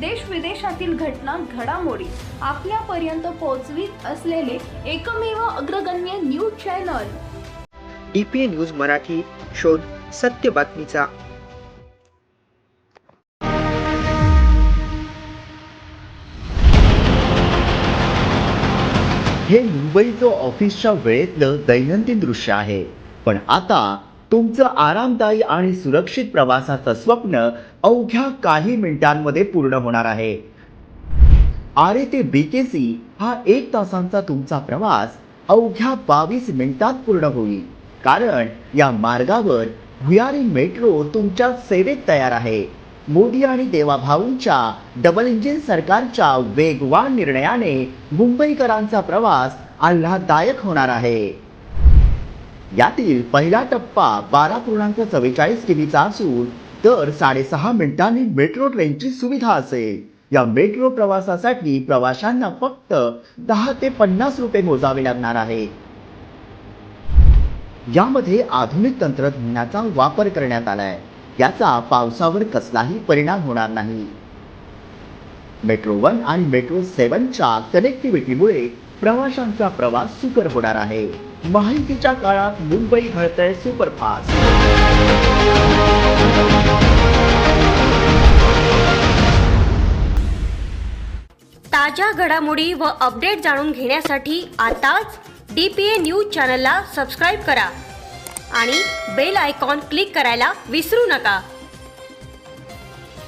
देश विदेशातील घटना घडामोडी आपल्यापर्यंत पोहोचवीत असलेले एकमेव अग्रगण्य news channel. DPA news Marathi शोध सत्य बातमीचा. हे मुंबईचं ऑफिसच्या वेळेतलं दैनंदिन दृश्य आहे. पण आता तुमचं आरामदायी आणि सुरक्षित प्रवासाचं स्वप्न अवघ्या काही मिनिटांमध्ये पूर्ण होणार आहे. आरे ते बी के सी हा एक तासांचा तुमचा प्रवास अवघ्या बावीस मिनिटात पूर्ण होईल. कारण या मार्गावर भुयारी मेट्रो तुमच्या सेवेत तयार आहे. मोदी आणि देवाभाऊंच्या डबल इंजिन सरकारच्या वेगवान निर्णयाने मुंबईकरांचा प्रवास आल्हाददायक होणार आहे. यातील पहिला टप्पा बारा पूर्णांक चव्वेचाळीस किमीचा असून तर साडेसहा मिनिटांनी मेट्रो ट्रेनची सुविधा असेल. या मेट्रो प्रवासासाठी प्रवाशांना फक्त दहा ते पन्नास रुपये मोजावे लागणार आहे. यामध्ये आधुनिक तंत्रज्ञानाचा वापर करण्यात आलाय. याचा पावसावर कसलाही परिणाम होणार नाही. मेट्रो वन आणि मेट्रो सेवनच्या कनेक्टिव्हिटीमुळे प्रवाशांचा प्रवास सुकर होणार आहे. माहितीच्या काळात मुंबई घडतंय सुपरफास्ट. ताज्या घडामोडी व अपडेट जाणून घेण्यासाठी आताच डी पी ए न्यूज चॅनलला सबस्क्राईब करा आणि बेल आयकॉन क्लिक करायला विसरू नका.